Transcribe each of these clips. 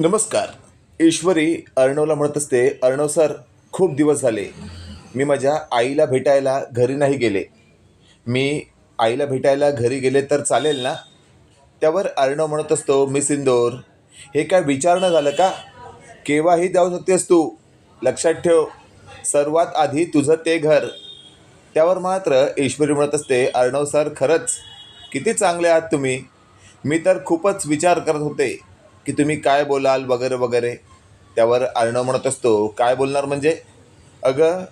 नमस्कार. ईश्वरी अर्णवला म्हणत असते अर्णव सर खूप दिवस झाले. मी माझ्या आईला भेटायला घरी नाही गेले. मी आईला भेटायला घरी गेले तर चालेल ना? त्यावर अर्णव म्हणत असतो मिस इंदोर हे काय विचारणं झालं का? केव्हाही जाऊ शकतेस तू. लक्षात ठेव सर्वात आधी तुझं ते घर. त्यावर मात्र ईश्वरी म्हणत असते अर्णव सर खरंच किती चांगले आहात तुम्ही. मी तर खूपच विचार करत होते. की तुम्ही काय बोलाल वगैरे वगैरे त्यावर अर्णव म्हणत असतो. काय बोलणार म्हणजे अगं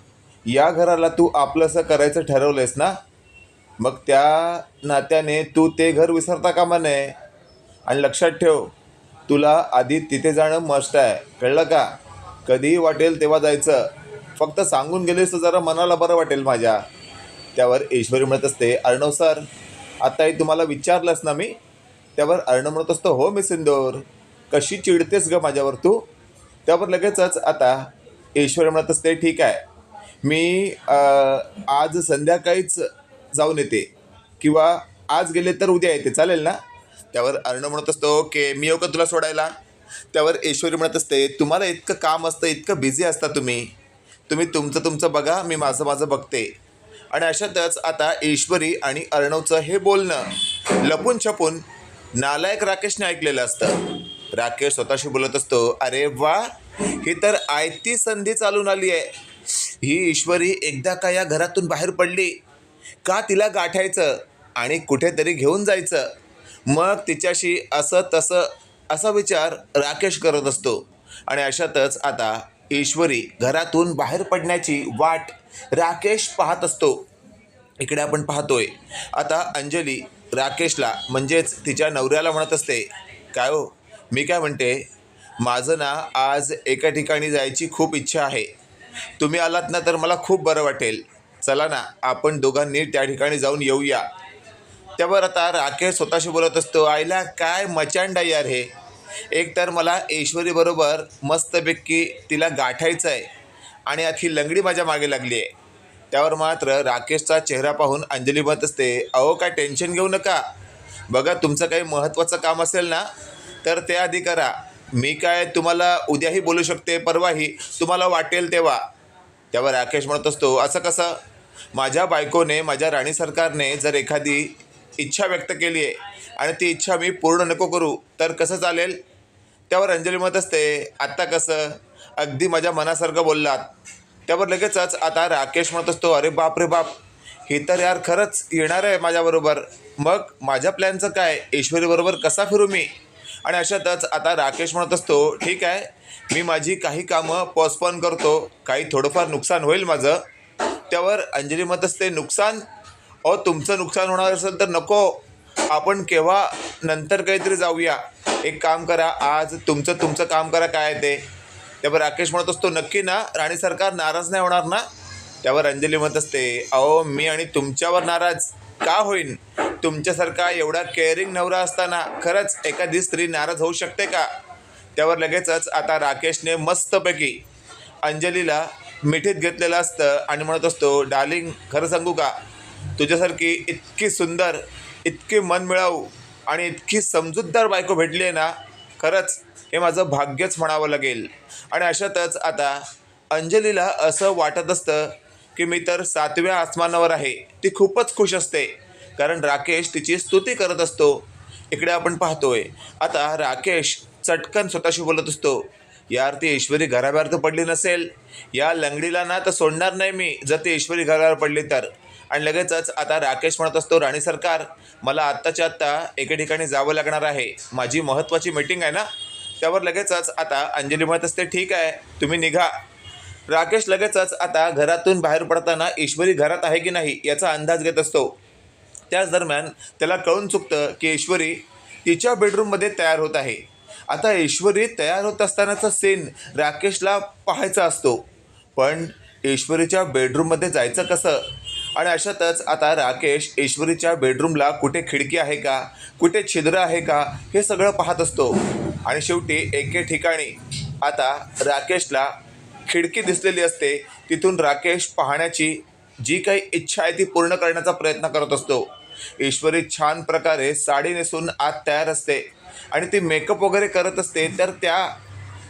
या घराला तू आपलंसं करायचं ठरवलंयस ना? मग त्या नात्याने तू ते घर विसरता कामा नये. आणि लक्षात ठेव तुला आधी तिथे जाणं मस्ट आहे. कळलं का? कधीही वाटेल तेव्हा जायचं. फक्त सांगून गेलेस तर जरा मनाला बरं वाटेल माझ्या. त्यावर ईश्वरी म्हणत असते अर्णव सर आत्ताही तुम्हाला विचारलंस ना मी? त्यावर अर्णव म्हणत असतो हो मी सिंदोर कशी चिडतेस ग माझ्यावर तू? त्यावर लगेचच आता ईश्वरी म्हणत असते ठीक आहे. मी आज संध्याकाळीच जाऊन येते. किंवा आज गेले तर उद्या येते. चालेल ना? त्यावर अर्णव म्हणत असतो ओके मी येऊ का तुला सोडायला? त्यावर ईश्वरी म्हणत असते तुम्हाला इतकं काम असतं इतकं बिझी असता तुम्ही. तुम्ही तुमचं तुमचं बघा मी माझं माझं बघते. आणि अशातच आता ईश्वरी आणि अर्णवचं हे बोलणं लपून छपून नालायक राकेशने ऐकलेलं असतं. राकेश स्वतःशी बोलत असतो अरे वा ही तर आयती संधी चालून आली आहे. ही ईश्वरी एकदा का या घरातून बाहेर पडली? का तिला गाठायचं आणि कुठेतरी घेऊन जायचं? मग तिच्याशी असं तसं असा विचार राकेश करत असतो. आणि अशातच आता ईश्वरी घरातून बाहेर पडण्याची वाट राकेश पाहत असतो. इकडे आपण पाहतोय आता अंजली राकेशला म्हणजेच तिच्या नवऱ्याला म्हणत असते. काय हो मी काय म्हणते माझं ना आज एका ठिकाणी जायची खूप इच्छा आहे. तुम्ही आलात ना तर मला खूप बरं वाटेल. चला ना आपण दोघांनी त्या ठिकाणी जाऊन येऊया. त्यावर आता राकेश स्वतःशी बोलत असतो आईला काय मचांडा यार हे. एक तर मला ईश्वरीबरोबर मस्तपैकी तिला गाठायचं आहे आणि अख्खी लंगडी माझ्या मागे लागली आहे. त्यावर मात्र राकेशचा चेहरा पाहून अंजली म्हणत असते अहो काय टेन्शन घेऊ नका. बघा तुमचं काही महत्त्वाचं काम असेल ना तर ते आधी करा. मी काय तुम्हाला उद्याही बोलू शकते परवाही. तुम्हाला वाटेल तेव्हा. त्यावर राकेश म्हणत असतो असं कसं? माझ्या बायकोने माझ्या राणी सरकारने जर एखादी इच्छा व्यक्त केली आहे आणि ती इच्छा मी पूर्ण नको करू तर कसं चालेल? त्यावर अंजली म्हणत असते आत्ता कसं? अगदी माझ्या मनासारखं बोललात. त्यावर लगेचच आता राकेश म्हणत असतो अरे बाप रे बाप ही तर यार खरंच येणार आहे माझ्याबरोबर. मग माझ्या प्लॅनचं काय? ईश्वरीबरोबर कसा फिरू मी? आणि अशातच आता राकेश म्हणत असतो ठीक आहे मी माझी काही कामं पोस्टपोन करतो. काही थोडंफार नुकसान होईल माझं. त्यावर अंजली म्हणत असते नुकसान? अहो तुमचं नुकसान होणार असेल तर नको. आपण केव्हा नंतर काहीतरी जाऊया. एक काम करा आज तुमचं तुमचं काम करा काय आहे ते. त्यावर राकेश म्हणत असतो नक्की ना राणी सरकार नाराज नाही होणार ना? त्यावर अंजली म्हणत असते अहो मी आणि तुमच्यावर नाराज. का होईन? तुमच्यासारखा एवढा केअरिंग नवरा असताना खरंच एखादी स्त्री नाराज होऊ शकते का? त्यावर लगेचच आता राकेशने मस्तपैकी अंजलीला मिठीत घेतलेलं असतं आणि म्हणत असतो डार्लिंग खरं सांगू का? तुझ्यासारखी इतकी सुंदर इतकी मनमिळाऊ आणि इतकी समजूतदार बायको भेटली आहे ना खरंच हे माझं भाग्यच म्हणावं लागेल. आणि अशातच आता अंजलीला असं वाटत असतं की मी तर सातव्या आसमानावर आहे. ती खूपच खुश असते. कारण राकेश तिची स्तुती करत असतो. इकडे आपण पाहतोय. आता राकेश चटकन स्वतःशी बोलत असतो. यार ती ईश्वरी घराबाहेर तर पडली नसेल. या लंगडीला ना तर सोडणार नाही मी जर ती ईश्वरी घराबाहेर पडली तर. आणि लगेचच आता राकेश म्हणत असतो राणी सरकार मला आत्ताच्या आत्ता एके ठिकाणी जावं लागणार आहे. माझी महत्त्वाची मीटिंग आहे ना? त्यावर लगेचच आता अंजली म्हणत असते ठीक आहे तुम्ही निघा. राकेश लगेचच आता घरातून बाहेर पडताना ईश्वरी घरात आहे की नाही याचा अंदाज घेत असतो. त्याच दरम्यान त्याला कळून चुकतं की ईश्वरी तिच्या बेडरूममध्ये तयार होत आहे. आता ईश्वरी तयार होत असतानाचा सीन राकेशला पाहायचा असतो. पण ईश्वरीच्या बेडरूममध्ये जायचं कसं? आणि अशातच आता राकेश ईश्वरीच्या बेडरूमला कुठे खिडकी आहे का? कुठे छिद्र आहे का? हे सगळं पाहत असतो. आणि शेवटी एके ठिकाणी आता राकेशला खिडकी दिसलेली असते. तिथून राकेश पाहण्याची जी काही इच्छा आहे ती पूर्ण करण्याचा प्रयत्न करत असतो. ईश्वरी छान प्रकारे साडी नेसून आत तयार असते. आणि ती मेकअप वगैरे करत असते तर त्या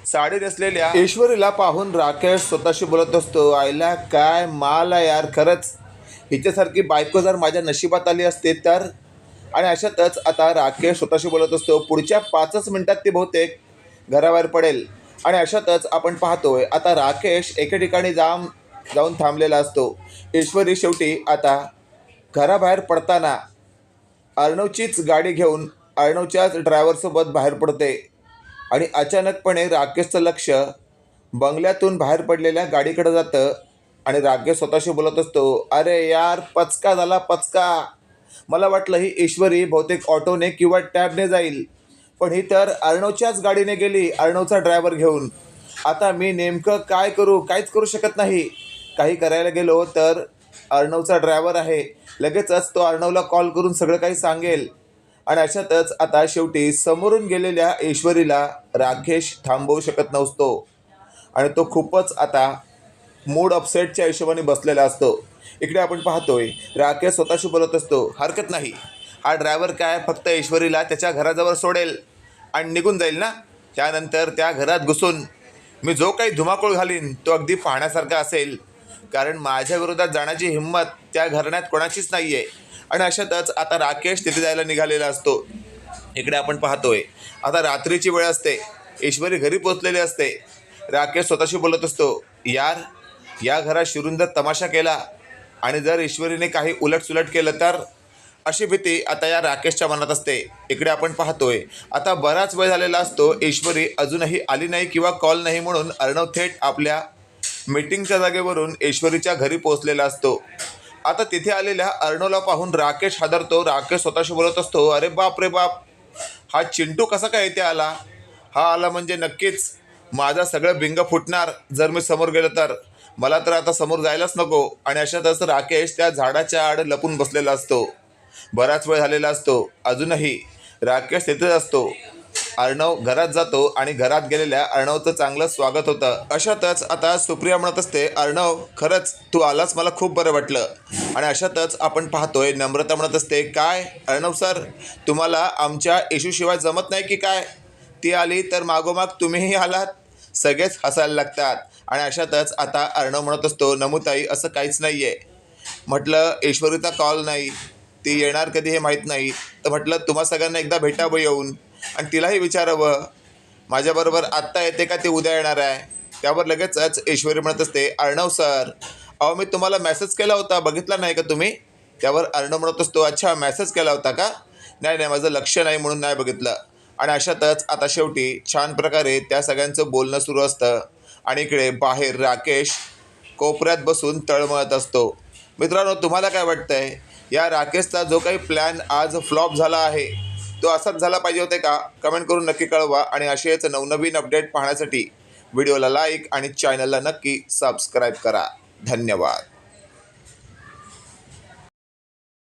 साडी नेसलेल्या ईश्वरीला पाहून राकेश स्वतःशी बोलत असतो आईला काय माल आहे यार खरंच. हिच्यासारखी बायको जर माझ्या नशिबात आली असते तर? आणि अशातच आता राकेश स्वतःशी बोलत असतो पुढच्या पाचच मिनिटात ती बहुतेक घराबाहेर पडेल. आणि अशातच आपण पाहतोय आता राकेश एके ठिकाणी जाम जाऊन थांबलेला असतो. ईश्वरी शेवटी आता घराबाहेर पडताना अर्णवचीच गाडी घेऊन अर्णवच्याच ड्रायव्हरसोबत बाहेर पडते. आणि अचानकपणे राकेशचं लक्ष बंगल्यातून बाहेर पडलेल्या गाडीकडे जातं आणि राकेश स्वतःशी बोलत असतो अरे यार पचका झाला पचका. मला वाटलं ही ईश्वरी बहुतेक ऑटोने किंवा टॅबने जाईल. पण ही तर अर्णवच्याच गाडीने गेली अर्णवचा ड्रायव्हर घेऊन. आता मी नेमकं काय करू काहीच करू शकत नाही. काही करायला गेलो तर अर्णवचा ड्रायव्हर आहे. लगेचच तो अर्णवला कॉल करून सगळं काही सांगेल. आणि अशातच आता शेवटी समोरून गेलेल्या ऐश्वरीला राकेश थांबवू शकत नसतो. आणि तो खूपच आता मूड अपसेटच्या हिशोबाने बसलेला असतो. इकडे आपण पाहतोय राकेश स्वतःशी बोलत असतो हरकत नाही. हा ड्रायव्हर काय फक्त ऐश्वरीला त्याच्या घराजवळ सोडेल आणि निघून जाईल ना? त्यानंतर त्या घरात घुसून मी जो काही धुमाकूळ घालीन तो अगदी पाहण्यासारखा असेल. कारण माझ्या विरोधात जाण्याची हिंमत त्या घराण्यात कोणाचीच नाही आहे आणि अशातच आता राकेश तिथे जायला निघालेला असतो. इकडे आपण पाहतोय. आता रात्रीची वेळ असते. ईश्वरी घरी पोचलेली असते. राकेश स्वतःशी बोलत असतो यार या घरात शिरून जर तमाशा केला आणि जर ईश्वरीने काही उलटसुलट केलं तर? अशी भीती आता या राकेशच्या मनात असते. इकडे आपण पाहतोय. आता बराच वेळ झालेला असतो. ईश्वरी अजूनही आली नाही किंवा कॉल नाही म्हणून अर्णव थेट आपल्या मीटिंगच्या जागेवरून ईश्वरीच्या घरी पोहोचलेला असतो. आता तिथे आलेल्या अर्णवला पाहून राकेश हादरतो. राकेश स्वतःशी बोलत असतो अरे बाप रे बाप हा चिंटू कसा काय इथे आला? हा आला म्हणजे नक्कीच माझा सगळं बिंग फुटणार जर मी समोर गेलो तर. मला तर आता समोर जायलाच नको. आणि अशातच राकेश त्या झाडाच्या आड लपून बसलेला असतो. बराच वेळ झालेला असतो. अजूनही राकेश तिथेच असतो. अर्णव घरात जातो आणि घरात गेलेल्या अर्णवचं चांगलं स्वागत होतं. अशातच आता सुप्रिया म्हणत असते अर्णव खरंच तू आलास? मला खूप बरं वाटलं. आणि अशातच आपण पाहतोय नम्रता म्हणत असते काय? अर्णव सर तुम्हाला आमच्या इशूशिवाय जमत नाही की काय? ती आली तर मागोमाग तुम्हीही आलात? सगळेच हसायला लागतात. आणि अशातच आता अर्णव म्हणत असतो नमुताई असं काहीच नाही आहे म्हटलं ईश्वरीचा कॉल नाही. ती येणार कधी हे माहीत नाही. तर म्हटलं तुम्हा सगळ्यांना एकदा भेटावं येऊन. आणि तिलाही विचारावं. माझ्याबरोबर आत्ता येते का ती उद्या येणार आहे? त्यावर लगेचच ईश्वरी म्हणत असते अर्णव सर अहो मी तुम्हाला मेसेज केला होता बघितला नाही का तुम्ही? त्यावर अर्णव म्हणत असतो अच्छा मेसेज केला होता का? नाही नाही माझं लक्ष नाही म्हणून नाही बघितलं. आणि अशातच आता शेवटी छान प्रकारे त्या सगळ्यांचं बोलणं सुरू असतं. आणि इकडे बाहेर राकेश कोपऱ्यात बसून तळमळत असतो. मित्रांनो तुम्हाला काय वाटतंय? या राकेशचा जो काही प्लॅन आज फ्लॉप झाला आहे तो असाच झाला पाहिजे होते का? कमेंट करून नक्की कळवा आणि असेच नवनवीन अपडेट पाहण्यासाठी व्हिडिओला लाईक आणि चॅनलला नक्की सबस्क्राईब करा. धन्यवाद.